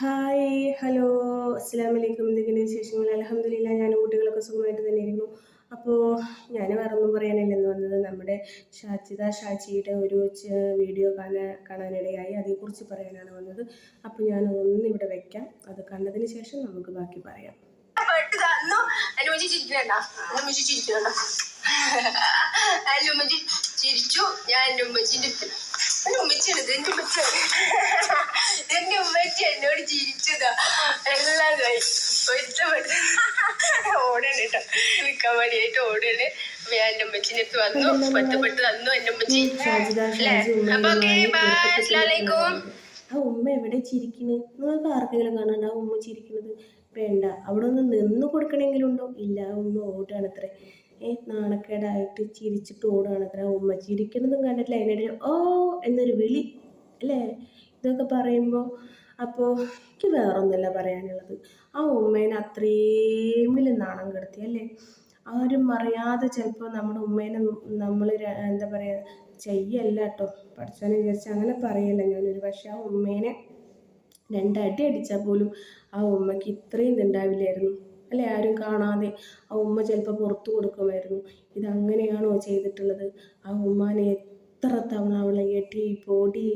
Hi hello അസ്സാം വലൈക്കും എന്തെങ്കിലും വിശേഷങ്ങൾ? അലഹമില്ല ഞാൻ കുട്ടികളൊക്കെ സുഖമായിട്ട് തന്നെ ഇരിക്കുന്നു. അപ്പോൾ ഞാൻ വേറെ ഒന്നും പറയാനല്ലെന്ന് വന്നത് നമ്മുടെ ഷാച്ചിത ഷാജിയുടെ ഒരു വീഡിയോ കാണാൻ കാണാനിടയായി. അതേക്കുറിച്ച് പറയാനാണ് വന്നത്. അപ്പോൾ ഞാൻ ഒന്ന് ഇവിടെ വെക്കാം. അത് കണ്ടതിന് ശേഷം നമുക്ക് ബാക്കി പറയാം. ചിരിച്ചു ഞാൻ എന്റെ ഉമ്മച്ചിന്റെ എന്റെ ഉമ്മച്ചിയാണ് എന്റെ ഉമ്മച്ചാണ് ഓടണ് കേട്ടോ നിൽക്കാൻ വേണ്ടിയായിട്ട് ഓടണ്. ഞാൻ എന്റെ ഉമ്മച്ചിന്റെ അടുത്ത് വന്നു. പൊരുത്തപ്പെട്ട് തന്നു എന്റെ ഉമ്മച്ചി. അപ്പൊ ഓക്കെ ബൈ. അസ്സലാമലൈക്കും ആ ഉമ്മ എവിടെ ചിരിക്കുന്നു നിങ്ങൾക്ക് ആർക്കെങ്കിലും കാണാണ്ട് ആ ഉമ്മ ചിരിക്കുന്നത് വേണ്ട. അവിടെ ഒന്ന് നിന്ന് കൊടുക്കണമെങ്കിലുണ്ടോ ഇല്ല ഉമ്മ ഓടുകയാണ് അത്ര ഏ നാണക്കേടായിട്ട് ചിരിച്ചിട്ട് ഓടുകയാണ് അത്ര ഉമ്മ ചിരിക്കുന്നതും കണ്ടിട്ടില്ല. അതിനിടയിൽ ഓ എന്നൊരു വിളി. അല്ലേ? ഇതൊക്കെ പറയുമ്പോൾ അപ്പോൾ എനിക്ക് വേറൊന്നുമല്ല പറയാനുള്ളത്. ആ ഉമ്മേനെ വലിയ നാണം കെടുത്തി അല്ലേ? ആരും അറിയാതെ ചിലപ്പോൾ നമ്മുടെ ഉമ്മേനെ നമ്മൾ എന്താ പറയുക ചെയ്യല്ല കേട്ടോ പഠിച്ചവനെ വിചാരിച്ച് അങ്ങനെ പറയല്ല ഞാനൊരു പക്ഷേ ആ ഉമ്മേനെ രണ്ടടി അടിച്ചാൽ പോലും ആ ഉമ്മയ്ക്ക് ഇത്രയും ഇതുണ്ടാവില്ലായിരുന്നു. അല്ലെ? ആരും കാണാതെ ആ ഉമ്മ ചിലപ്പോൾ പുറത്തു കൊടുക്കുമായിരുന്നു. ഇതങ്ങനെയാണോ ചെയ്തിട്ടുള്ളത്? ആ ഉമ്മാനെ എത്ര തവണ അവളെ എടി പൊടി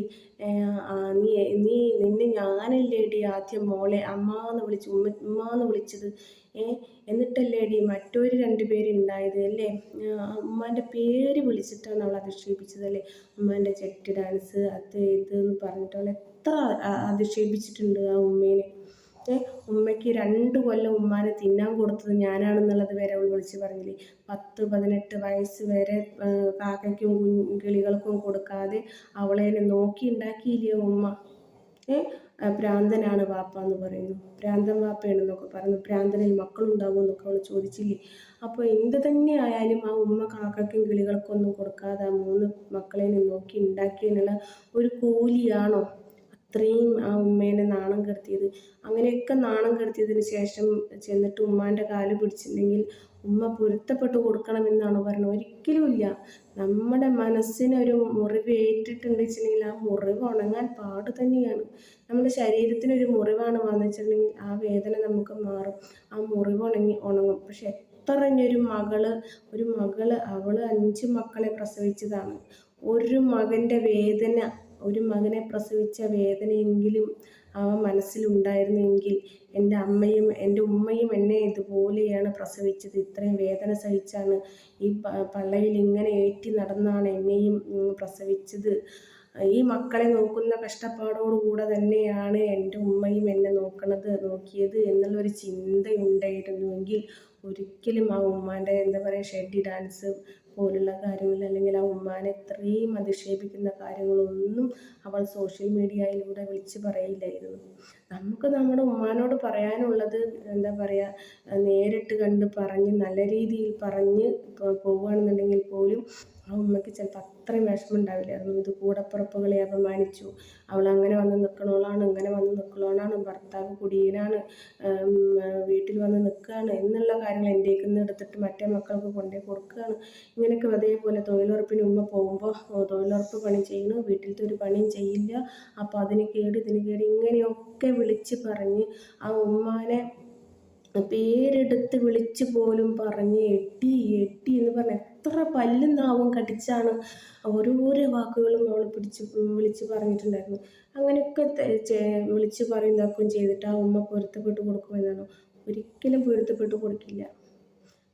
നീ നീ നിന്നെ ഞാനല്ലേടി ആദ്യം മോളെ അമ്മാന്ന് വിളിച്ചു ഉമ്മ എന്ന് വിളിച്ചത്? ഏ എന്നിട്ടല്ലേടി മറ്റൊരു രണ്ട് പേരുണ്ടായത് അല്ലേ? ഉമ്മാന്റെ പേര് വിളിച്ചിട്ടാണ് അവൾ അധിക്ഷേപിച്ചത് അല്ലേ? ഉമ്മാന്റെ ചെറ്റ് ഡാൻസ് അത് ഇത് എന്ന് പറഞ്ഞിട്ട് അവൾ എത്ര അധിക്ഷേപിച്ചിട്ടുണ്ട് ആ ഉമ്മേനെ. ഉമ്മയ്ക്ക് രണ്ട് കൊല്ലം ഉമ്മാനെ തിന്നാൻ കൊടുത്തത് ഞാനാണെന്നുള്ളത് വരെ അവൾ വിളിച്ച് പറഞ്ഞില്ലേ. പത്ത് പതിനെട്ട് വയസ്സ് വരെ കാക്കയ്ക്കും കിളികൾക്കും കൊടുക്കാതെ അവളെ നോക്കി ഉണ്ടാക്കിയില്ലയോ ഉമ്മ? ഭ്രാന്തനാണ് വാപ്പ എന്ന് പറയുന്നു. ഭ്രാന്തൻ വാപ്പയാണെന്നൊക്കെ പറഞ്ഞു. ഭ്രാന്തനിൽ മക്കളുണ്ടാവും എന്നൊക്കെ അവൾ ചോദിച്ചില്ലേ. അപ്പോൾ എന്ത് തന്നെ ആയാലും ആ ഉമ്മ കാക്കയ്ക്കും കിളികൾക്കൊന്നും കൊടുക്കാതെ ആ മൂന്ന് മക്കളെ നോക്കി ഉണ്ടാക്കിയതിനുള്ള ഒരു കൂലിയാണോ? അത്രയും ആ ഉമ്മേനെ നാണം കെടുത്തിയത്. അങ്ങനെയൊക്കെ നാണം കെടുത്തിയതിന് ശേഷം ചെന്നിട്ട് ഉമ്മാന്റെ കാൽ പിടിച്ചിട്ടുണ്ടെങ്കിൽ ഉമ്മ പൊരുത്തപ്പെട്ട് കൊടുക്കണമെന്നാണ് പറഞ്ഞത്. ഒരിക്കലും ഇല്ല. നമ്മുടെ മനസ്സിനൊരു മുറിവ് ഏറ്റിട്ടുണ്ട് വെച്ചിട്ടുണ്ടെങ്കിൽ ആ മുറിവ് ഉണങ്ങാൻ പാട് തന്നെയാണ്. നമ്മുടെ ശരീരത്തിനൊരു മുറിവാണ് വന്നിട്ടുണ്ടെങ്കിൽ ആ വേദന നമുക്ക് മാറും. ആ മുറിവ് ഉണങ്ങി ഉണങ്ങും. പക്ഷെ എത്ര ഒരു മകൾ ഒരു മകൾ അവൾ അഞ്ച് മക്കളെ പ്രസവിച്ചതാണ്. ഒരു മകന്റെ വേദന ഒരു മകനെ പ്രസവിച്ച വേദനയെങ്കിലും അവ മനസ്സിലുണ്ടായിരുന്നെങ്കിൽ എന്റെ അമ്മയും എന്റെ ഉമ്മയും എന്നെ ഇതുപോലെയാണ് പ്രസവിച്ചത്. ഇത്രയും വേദന സഹിച്ചാണ് ഈ പള്ളയിൽ ഇങ്ങനെ ഏറ്റി നടന്നാണ് എന്നെയും പ്രസവിച്ചത്. ഈ മക്കളെ നോക്കുന്ന കഷ്ടപ്പാടോടുകൂടെ തന്നെയാണ് എന്റെ ഉമ്മയും എന്നെ നോക്കണത് നോക്കിയത് എന്നുള്ളൊരു ചിന്തയുണ്ടായിരുന്നുവെങ്കിൽ ഒരിക്കലും ആ ഉമ്മാന്റെ എന്താ പറയുക ഷെഡി ഡാൻസ് പോലുള്ള കാര്യങ്ങൾ അല്ലെങ്കിൽ ആ ഉമ്മാനെ ഇത്രയും അധിക്ഷേപിക്കുന്ന കാര്യങ്ങളൊന്നും അവൾ സോഷ്യൽ മീഡിയയിലൂടെ വിളിച്ച് പറയില്ലായിരുന്നു. നമുക്ക് നമ്മുടെ ഉമ്മാനോട് പറയാനുള്ളത് എന്താ പറയുക നേരിട്ട് കണ്ട് പറഞ്ഞ് നല്ല രീതിയിൽ പറഞ്ഞ് പോവുകയാണെന്നുണ്ടെങ്കിൽ പോലും ആ ഉമ്മയ്ക്ക് ചിലപ്പോൾ അത്രയും വിഷമം ഉണ്ടാവില്ലായിരുന്നു ഇത് കൂടപ്പിറപ്പുകളെ അപമാനിച്ചു. അവൾ അങ്ങനെ വന്ന് നിൽക്കണോളാണ് ഇങ്ങനെ വന്ന് നിൽക്കണോളാണ് ഭർത്താവ് കുടിയനാണ് വീട്ടിൽ വന്ന് നിൽക്കുകയാണ് എന്നുള്ള കാര്യങ്ങൾ എന്റെ നിന്ന് എടുത്തിട്ട് മറ്റേ മക്കൾക്ക് കൊണ്ടേ കൊടുക്കുകയാണ്. ഇങ്ങനെയൊക്കെ അതേപോലെ തൊഴിലുറപ്പിന് ഉമ്മ പോകുമ്പോൾ തൊഴിലുറപ്പ് പണി ചെയ്യണു വീട്ടിലത്തെ ഒരു പണിയും ചെയ്യില്ല. അപ്പോൾ അതിന് കേട് ഇതിന് കേട് ഇങ്ങനെയൊക്കെ വിളിച്ച് പറഞ്ഞ് ആ ഉമ്മാനെ പേരെടുത്ത് വിളിച്ച് പോലും പറഞ്ഞ് എട്ടി എട്ടി എന്ന് പറഞ്ഞ് എത്ര പല്ലും നാവും കടിച്ചാണ് ഓരോരോ വാക്കുകളും അവൾ പിടിച്ച് വിളിച്ച് പറഞ്ഞിട്ടുണ്ടായിരുന്നു. അങ്ങനെയൊക്കെ വിളിച്ച് പറയുന്നതാക്കുകയും ചെയ്തിട്ട് ആ ഉമ്മ പൊരുത്തപ്പെട്ട് കൊടുക്കുമെന്നാണ് ഒരിക്കലും പൊരുത്തപ്പെട്ട് കൊടുക്കില്ല.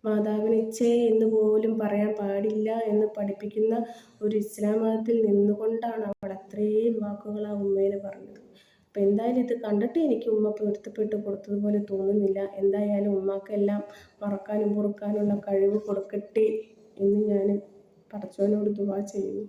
മാതാവിനിച്ചേ എന്ന് പോലും പറയാൻ പാടില്ല എന്ന് പഠിപ്പിക്കുന്ന ഒരു ഇസ്ലാം മതത്തിൽ നിന്നുകൊണ്ടാണ് അവൾ അത്രയും വാക്കുകൾ ആ ഉമ്മയിൽ പറഞ്ഞത്. അപ്പോൾ എന്തായാലും ഇത് കണ്ടിട്ട് എനിക്ക് ഉമ്മ പൊരുത്തപ്പെട്ട് കൊടുത്തതുപോലെ തോന്നുന്നില്ല. എന്തായാലും ഉമ്മാക്കെല്ലാം മറക്കാനും പൊറുക്കാനുള്ള കഴിവ് കൊടുക്കട്ടെ എന്ന് ഞാൻ പടച്ചവനോട് ദുവാ ചെയ്യുന്നു.